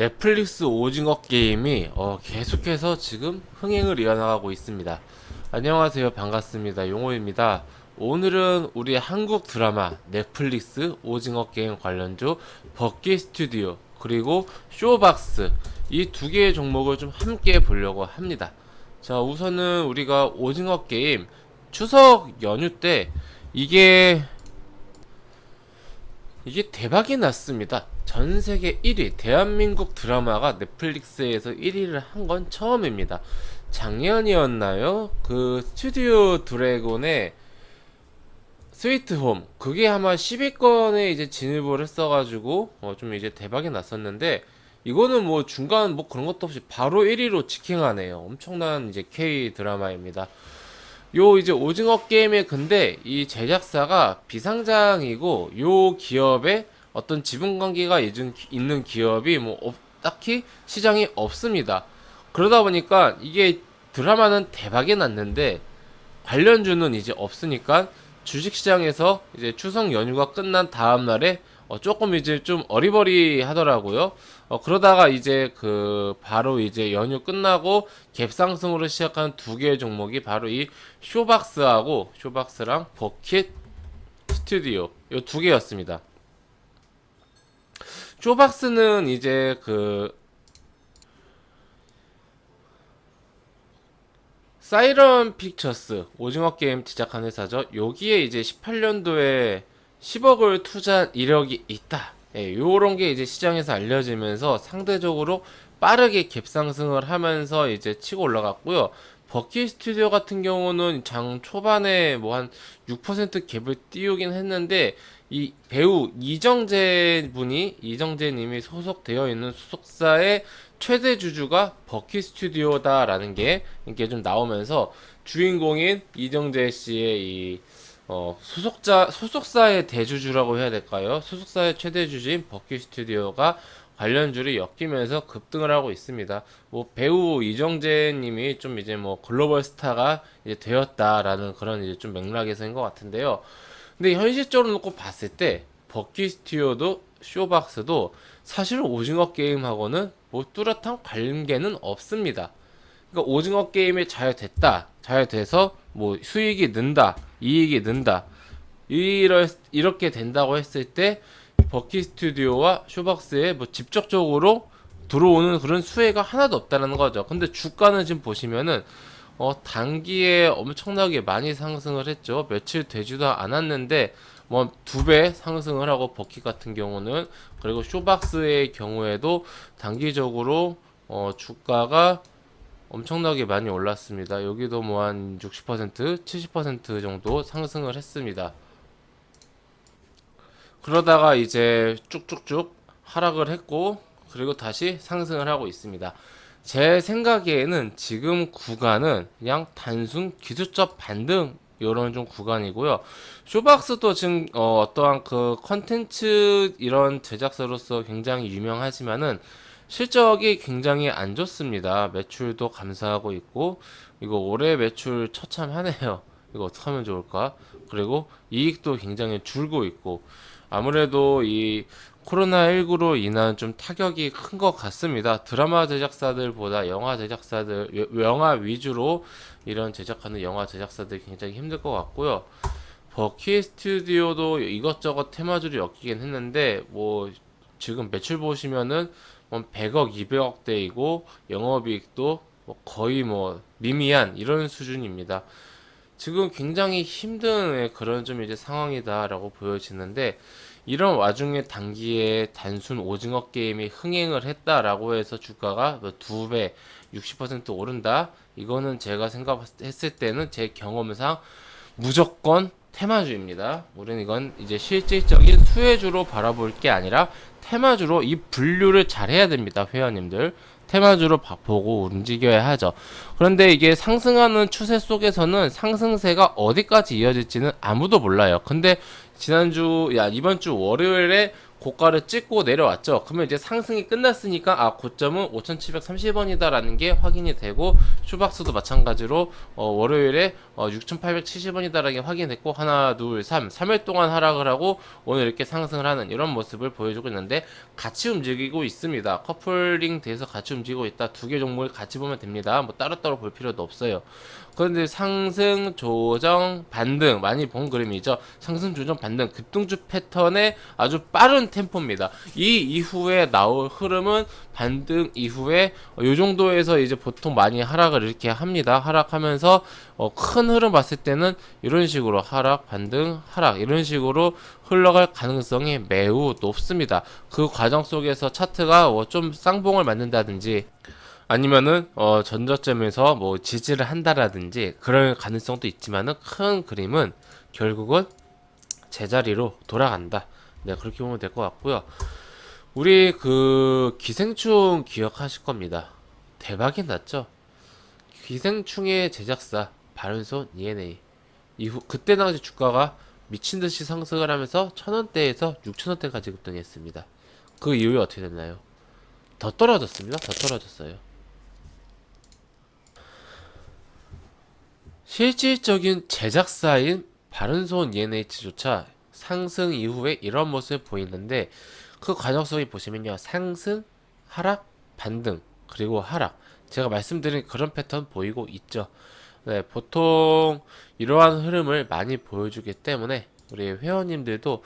넷플릭스 오징어 게임이 어, 계속해서 지금 흥행을 이어나가고 있습니다. 안녕하세요. 반갑습니다. 용호입니다. 오늘은 우리 한국 드라마 넷플릭스 오징어 게임 관련주 버키 스튜디오 그리고 쇼박스 이 두 개의 종목을 좀 함께 보려고 합니다. 자, 우선은 우리가 오징어 게임 추석 연휴 때 이게 이게 대박이 났습니다. 전 세계 1위, 대한민국 드라마가 넷플릭스에서 1위를 한 건 처음입니다. 작년이었나요? 그 스튜디오 드래곤의 스위트 홈 그게 아마 10위권에 이제 진입을 했어가지고 어, 좀 이제 대박이 났었는데 이거는 뭐 중간 뭐 그런 것도 없이 바로 1위로 직행하네요. 엄청난 이제 K 드라마입니다. 요 이제 오징어 게임의 근데 이 제작사가 비상장이고 요 기업에 어떤 지분 관계가 있는 기업이 뭐 없- 딱히 시장이 없습니다. 그러다 보니까 이게 드라마는 대박이 났는데 관련주는 이제 없으니까 주식 시장에서 이제 추석 연휴가 끝난 다음 날에 어, 조금 이제 좀 어리버리 하더라고요. 어, 그러다가 이제 그 바로 이제 연휴 끝나고 갭상승으로 시작한 두 개의 종목이 바로 이 쇼박스하고 쇼박스랑 버킷 스튜디오 이 두 개였습니다. 쇼박스는 이제 그 사이런 픽처스 오징어 게임 제작한 회사죠. 여기에 이제 18년도에 10억을 투자한 이력이 있다. 예, 요런 게 이제 시장에서 알려지면서 상대적으로 빠르게 갭상승을 하면서 이제 치고 올라갔고요. 버키 스튜디오 같은 경우는 장 초반에 뭐 한 6% 갭을 띄우긴 했는데 이 배우 이정재 분이 이정재 님이 소속되어 있는 소속사의 최대 주주가 버키 스튜디오다라는 게 이게 좀 나오면서 주인공인 이정재 씨의 이 어, 소속자 소속사의 대주주라고 해야 될까요? 소속사의 최대 주주인 버키 스튜디오가 관련주를 엮이면서 급등을 하고 있습니다. 뭐 배우 이정재 님이 좀 이제 뭐 글로벌 스타가 이제 되었다라는 그런 이제 좀 맥락에서인 것 같은데요. 근데 현실적으로 놓고 봤을 때 버키 스튜디오도 쇼박스도 사실 오징어 게임하고는 뭐 뚜렷한 관계는 없습니다. 그러니까 오징어 게임이 잘 됐다, 잘 돼서 뭐 수익이 는다, 이익이 는다, 이럴, 이렇게 된다고 했을 때 버키 스튜디오와 쇼박스에 뭐 직접적으로 들어오는 그런 수혜가 하나도 없다는 거죠. 근데 주가는 지금 보시면은 어, 단기에 엄청나게 많이 상승을 했죠. 며칠 되지도 않았는데 뭐 두 배 상승을 하고 버키 같은 경우는 그리고 쇼박스의 경우에도 단기적으로 어, 주가가 엄청나게 많이 올랐습니다. 여기도 뭐 한 60%, 70% 정도 상승을 했습니다. 그러다가 이제 쭉쭉쭉 하락을 했고 그리고 다시 상승을 하고 있습니다. 제 생각에는 지금 구간은 그냥 단순 기술적 반등 이런 좀 구간이고요. 쇼박스도 지금 어, 어떠한 그 컨텐츠 이런 제작사로서 굉장히 유명하지만은 실적이 굉장히 안 좋습니다. 매출도 감소하고 있고 이거 올해 매출 처참하네요. 이거 어떻게 하면 좋을까? 그리고 이익도 굉장히 줄고 있고 아무래도 이 코로나19로 인한 좀 타격이 큰 것 같습니다. 드라마 제작사들보다 영화 제작사들, 여- 영화 위주로 이런 제작하는 영화 제작사들이 굉장히 힘들 것 같고요. 버키 스튜디오도 이것저것 테마주를 엮이긴 했는데, 뭐, 지금 매출 보시면은 뭐 100억, 200억대이고, 영업이익도 뭐 거의 뭐, 미미한 이런 수준입니다. 지금 굉장히 힘든 그런 좀 이제 상황이다라고 보여지는데 이런 와중에 단기에 단순 오징어 게임이 흥행을 했다라고 해서 주가가 뭐두 배, 60% 오른다. 이거는 제가 생각했을 때는 제 경험상 무조건 테마주입니다. 우리는 이건 이제 실질적인 수혜주로 바라볼 게 아니라 테마주로 이 분류를 잘 해야 됩니다. 회원님들. 테마주로 봐- 보고 움직여야 하죠. 그런데 이게 상승하는 추세 속에서는 상승세가 어디까지 이어질지는 아무도 몰라요. 근데 지난주, 야, 이번 주 월요일에 고가를 찍고 내려왔죠. 그러면 이제 상승이 끝났으니까, 아, 고점은 5,730원이다라는 게 확인이 되고, 슈박스도 마찬가지로, 어, 월요일에 어, 6,870원이다라는 게 확인이 됐고, 하나, 둘, 삼, 3일 동안 하락을 하고, 오늘 이렇게 상승을 하는 이런 모습을 보여주고 있는데, 같이 움직이고 있습니다. 커플링 돼서 같이 움직이고 있다. 두 개 종목을 같이 보면 됩니다. 뭐 따로따로 볼 필요도 없어요. 그런데 상승, 조정, 반등 많이 본 그림이죠. 상승, 조정, 반등 급등주 패턴의 아주 빠른 템포입니다. 이 이후에 나올 흐름은 반등 이후에 이 정도에서 이제 보통 많이 하락을 이렇게 합니다. 하락하면서 어, 큰 흐름 봤을 때는 이런 식으로 하락, 반등, 하락 이런 식으로 흘러갈 가능성이 매우 높습니다. 그 과정 속에서 차트가 뭐좀 쌍봉을 맞는다든지 아니면은 어 전저점에서 뭐 지지를 한다라든지 그럴 가능성도 있지만은 큰 그림은 결국은 제자리로 돌아간다. 네 그렇게 보면 될 것 같고요. 우리 그 기생충 기억하실 겁니다. 대박이 났죠. 기생충의 제작사 바른손 ENA 이후 그때 당시 주가가 미친 듯이 상승을 하면서 천 원대에서 육천 원대까지 급등했습니다. 그 이후에 어떻게 됐나요? 더 떨어졌습니다. 더 떨어졌어요. 실질적인 제작사인 바른손 ENH조차 상승 이후에 이런 모습을 보이는데 그 과정 속에 보시면요 상승, 하락, 반등 그리고 하락 제가 말씀드린 그런 패턴 보이고 있죠. 네, 보통 이러한 흐름을 많이 보여주기 때문에 우리 회원님들도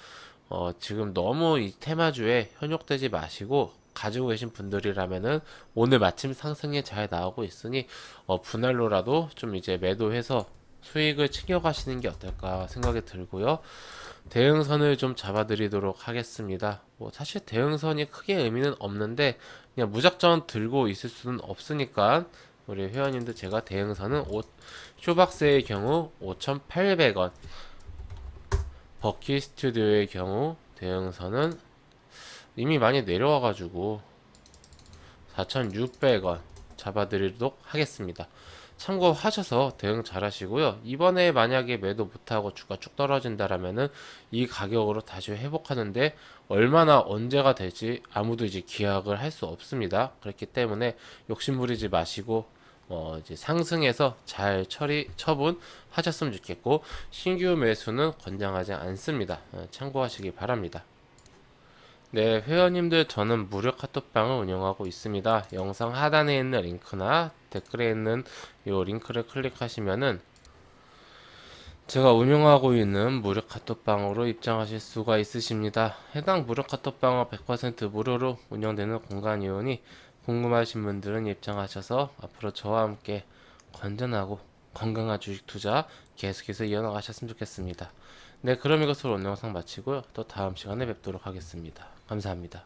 어, 지금 너무 이 테마주에 현혹되지 마시고 가지고 계신 분들이라면은 오늘 마침 상승에 잘 나오고 있으니 어, 분할로라도 좀 이제 매도해서 수익을 챙겨가시는 게 어떨까 생각이 들고요. 대응선을 좀 잡아드리도록 하겠습니다. 뭐 사실 대응선이 크게 의미는 없는데 그냥 무작정 들고 있을 수는 없으니까 우리 회원님들 제가 대응선은 5, 쇼박스의 경우 5,800원 버키 스튜디오의 경우 대응선은 이미 많이 내려와가지고 4,600원 잡아드리도록 하겠습니다. 참고하셔서 대응 잘 하시고요. 이번에 만약에 매도 못하고 주가 쭉 떨어진다라면은 이 가격으로 다시 회복하는데 얼마나 언제가 될지 아무도 이제 기약을 할 수 없습니다. 그렇기 때문에 욕심 부리지 마시고 어 이제 상승해서 잘 처리 처분 하셨으면 좋겠고 신규 매수는 권장하지 않습니다. 어, 참고하시기 바랍니다. 네, 회원님들 저는 무료 카톡방을 운영하고 있습니다. 영상 하단에 있는 링크나 댓글에 있는 이 링크를 클릭하시면은 제가 운영하고 있는 무료 카톡방으로 입장하실 수가 있으십니다. 해당 무료 카톡방은 100% 무료로 운영되는 공간이오니 궁금하신 분들은 입장하셔서 앞으로 저와 함께 건전하고 건강한 주식 투자 계속해서 이어나가셨으면 좋겠습니다. 네, 그럼 이것으로 오늘 영상 마치고요. 또 다음 시간에 뵙도록 하겠습니다. 감사합니다.